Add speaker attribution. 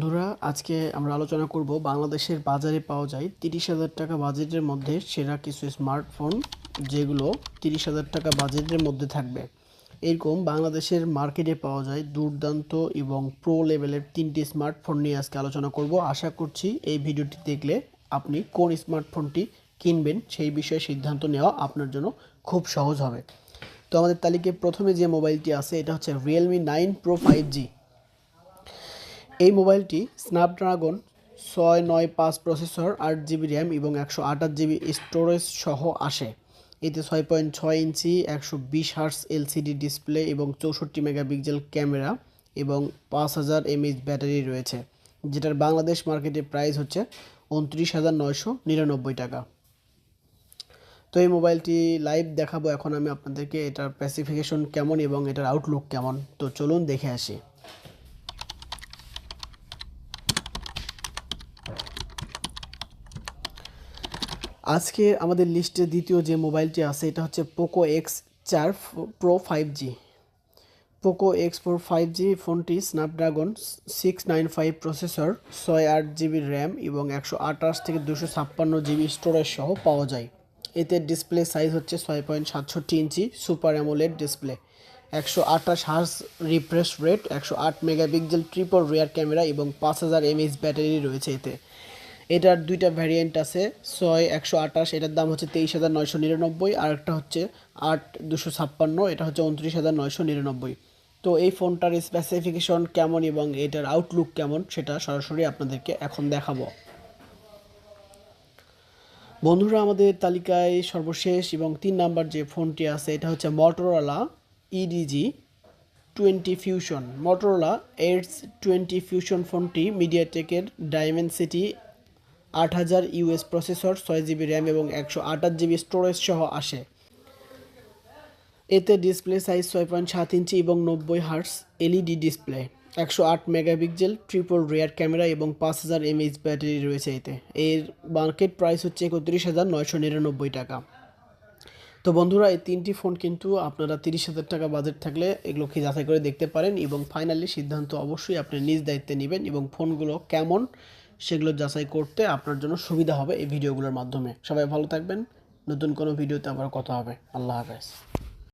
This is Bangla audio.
Speaker 1: বন্ধুরা, আজকে আমরা আলোচনা করব বাংলাদেশের বাজারে পাওয়া যায় তিরিশ হাজার টাকা বাজেটের মধ্যে সেরা কিছু স্মার্টফোন, যেগুলো তিরিশ হাজার টাকা বাজেটের মধ্যে থাকবে। এরকম বাংলাদেশের মার্কেটে পাওয়া যায় দুর্দান্ত এবং প্রো লেভেলের তিনটি স্মার্টফোন নিয়ে আজকে আলোচনা করব। আশা করছি এই ভিডিওটি দেখলে আপনি কোন স্মার্টফোনটি কিনবেন সেই বিষয়ে সিদ্ধান্ত নেওয়া আপনার জন্য খুব সহজ হবে। তো আমাদের তালিকায় প্রথমে যে মোবাইলটি আছে, এটা হচ্ছে Realme nine pro five G এই মোবাইলটি স্ন্যাপড্রাগন ছয় নয় পাঁচ প্রসেসর, আট জিবি র্যাম এবং একশো আঠাশ জিবি স্টোরেজ সহ আসে। এতে ছয় পয়েন্ট ছয় ইঞ্চি, একশো বিশ হার্স এলসিডি ডিসপ্লে এবং চৌষট্টি মেগাপিক্সেল ক্যামেরা এবং পাঁচ হাজার এমএইচ ব্যাটারি রয়েছে, যেটার বাংলাদেশ মার্কেটে প্রাইস হচ্ছে উনত্রিশ হাজার নয়শো নিরানব্বই টাকা। তো এই মোবাইলটি লাইভ দেখাবো। এখন আমি আপনাদেরকে এটার স্পেসিফিকেশন কেমন এবং এটার আউটলুক কেমন। তো চলুন দেখে আসি। আজকে আমাদের লিস্টে দ্বিতীয় যে মোবাইলটি আছে, এটা হচ্ছে পোকো এক্স চার pro five G Poco X four five G ফোনটি Snapdragon six nine five processor ছয় আট জিবি র্যাম এবং একশো আঠাশ থেকে দুশো ছাপ্পান্ন জিবি স্টোরেজ সহ পাওয়া যায়। এতে ডিসপ্লে সাইজ হচ্ছে ছয় পয়েন্ট সাতষট্টি ইঞ্চি সুপার অ্যামোলেড ডিসপ্লে একশো আঠাশ হার্স রিফ্রেশ রেট একশো আট মেগাপিক্সেল ট্রিপল রিয়ার ক্যামেরা এবং পাঁচ হাজার এমএইচ ব্যাটারি রয়েছে এতে। এটার দুইটা ভ্যারিয়েন্ট আছে, ছয় একশো আঠাশ, এটার দাম হচ্ছে তেইশ হাজার নয়শো নিরানব্বই আর একটা হচ্ছে আট দুশো ছাপ্পান্ন, এটা হচ্ছে উনত্রিশ হাজার নয়শো নিরানব্বই। তো এই ফোনটার স্পেসিফিকেশন কেমন এবং এটার আউটলুক কেমন সেটা সরাসরি আপনাদেরকে এখন দেখাবো। বন্ধুরা, আমাদের তালিকায় সর্বশেষ এবং তিন নাম্বার যে ফোনটি আছে, এটা হচ্ছে Motorola edge twenty fusion Motorola edge twenty fusion ফোনটি মিডিয়াটেকের ডায়মেন্ড সিটি আট হাজার ইউএস প্রসেসর, ছয় জিবি র্যাম এবং একশো আঠাশ জিবি স্টোরেজ সহ আসে। এতে ডিসপ্লে সাইজ ছয় পয়েন্ট সাত ইঞ্চি এবং নব্বই হার্টস এলইডি ডিসপ্লে, একশো আট মেগাপিক্সেল, ট্রিপল রিয়ার ক্যামেরা এবং পাঁচ হাজার এমএইচ ব্যাটারি রয়েছে এতে। এর মার্কেট প্রাইস হচ্ছে একত্রিশ হাজার নয়শো নিরানব্বই টাকা। তো বন্ধুরা, এই তিনটি ফোন কিন্তু আপনারা তিরিশ হাজার টাকা বাজেট থাকলে এগুলোকে যাচাই করে দেখতে পারেন এবং ফাইনালি সিদ্ধান্ত অবশ্যই আপনি নিজ দায়িত্বে নেবেন এবং ফোনগুলো কেমন সেগুলো যাচাই করতে আপনার জন্য সুবিধা হবে এই ভিডিওগুলোর মাধ্যমে। সবাই ভালো থাকবেন। নতুন কোনো ভিডিওতে আবার কথা হবে। আল্লাহ হাফেজ।